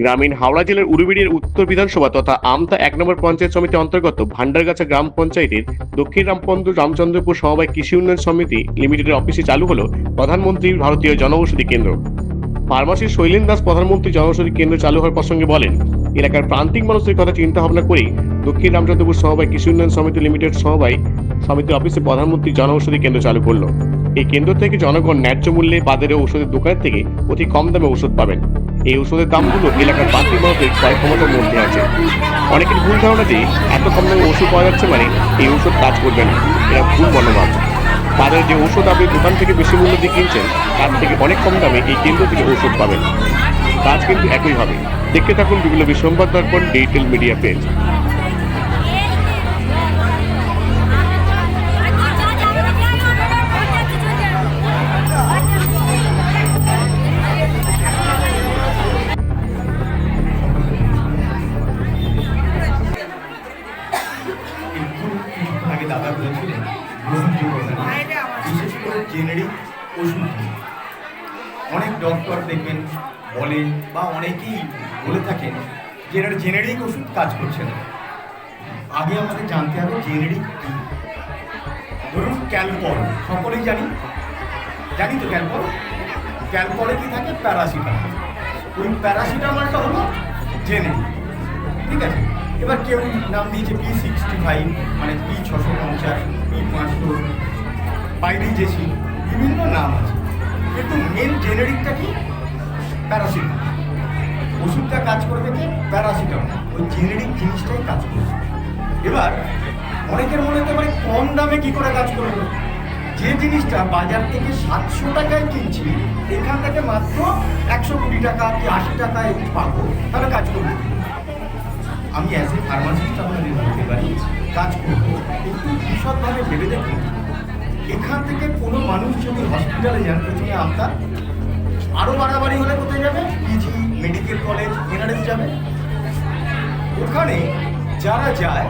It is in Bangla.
গ্রামীণ হাওড়া জেলার উরুবেড়িয়ার উত্তর বিধানসভা তথা আমতা এক নম্বর পঞ্চায়েত সমিতি অন্তর্গত ভান্ডারগাছা গ্রাম পঞ্চায়েতের দক্ষিণ রামপন্দ রামচন্দ্রপুর সমবায় কৃষি উন্নয়ন সমিতি লিমিটেডের অফিসে চালু হলো প্রধানমন্ত্রী ভারতীয় জনঔষধি কেন্দ্র। ফার্মাসির শৈলেন দাস প্রধানমন্ত্রী জনঔষধি কেন্দ্র চালু হওয়ার প্রসঙ্গে বলেন, এলাকার প্রান্তিক মানুষের কথা চিন্তা ভাবনা করেই দক্ষিণ রামচন্দ্রপুর সমবায় কৃষি উন্নয়ন সমিতি লিমিটেড সমবায় সমিতির অফিসে প্রধানমন্ত্রী জনঔষধি কেন্দ্র চালু করল। এই কেন্দ্র থেকে জনগণ ন্যায্য মূল্যে বাজারে ওষুধের দোকান থেকে অতি কম দামে ওষুধ পাবেন। এই ওষুধের দামগুলো এলাকার বাকি মানুষের ক্রয় ক্ষমতার মধ্যে আছে। অনেকের ভুল ধারণা যে এত কম দামে ওষুধ পাওয়া যাচ্ছে মানে এই ওষুধ কাজ করবে না। এরা ভুল মনোভাব। বাজারে যে ওষুধ আপনি দোকান থেকে বেশি মূল্য দিয়ে কিনছেন, তার থেকে অনেক কম দামে এই কেন্দ্র থেকে ওষুধ পাবেন। কাজ কিন্তু একই হবে। দেখতে থাকুন বিভিন্ন বিসংবাদ দর্পণ ডিজিটাল মিডিয়া পেজ দাদা বলেছিলেন। বিশেষ করে জেনারিক ওষুধ অনেক ডক্টর দেখবেন বলে বা অনেকেই বলে থাকেন যে এটা জেনারিক ওষুধ কাজ করছে না। আগে আমাদের জানতে হবে জেনারিক কি। ধরুন ক্যালপল সকলেই জানি? জানি তো ক্যালপল ক্যালপলে কি থাকে? প্যারাসিটামল ওই প্যারাসিটামলটা হলো জেনেরিক ঠিক আছে? এবার কেউ নাম দিয়েছে পি সিক্সটি ফাইভ মানে পি ছশো পঞ্চাশ পি পাঁচশো পাইরিজেসি বিভিন্ন নাম আছে। কিন্তু মেন জেনেরিকটা কি? প্যারাসিটামল ওষুধটা কাজ করবে কি? প্যারাসিটামল ওই জেনেরিক জিনিসটাই কাজ করবে। এবার অনেকের মনে হতে পারে কম দামে কি করে কাজ করবে? যে জিনিসটা বাজার থেকে সাতশো টাকায় কিনছি, এখান থেকে মাত্র একশো কুড়ি টাকা কি আশি টাকায় পাবো, তাহলে কাজ করবে। আমি অ্যাজ এ ফার্মাসিস্ট আপনাদের বলতে পারি, কাজ করব। কিন্তু বিশদভাবে ভেবে দেখুন। এখান থেকে কোনো মানুষ যদি হসপিটালে যান প্রথমে আপনার আরও বাড়াবাড়ি হলে কোথায় যাবে? পিজি মেডিকেল কলেজ এনআরএস যাবে। ওখানে যারা যায়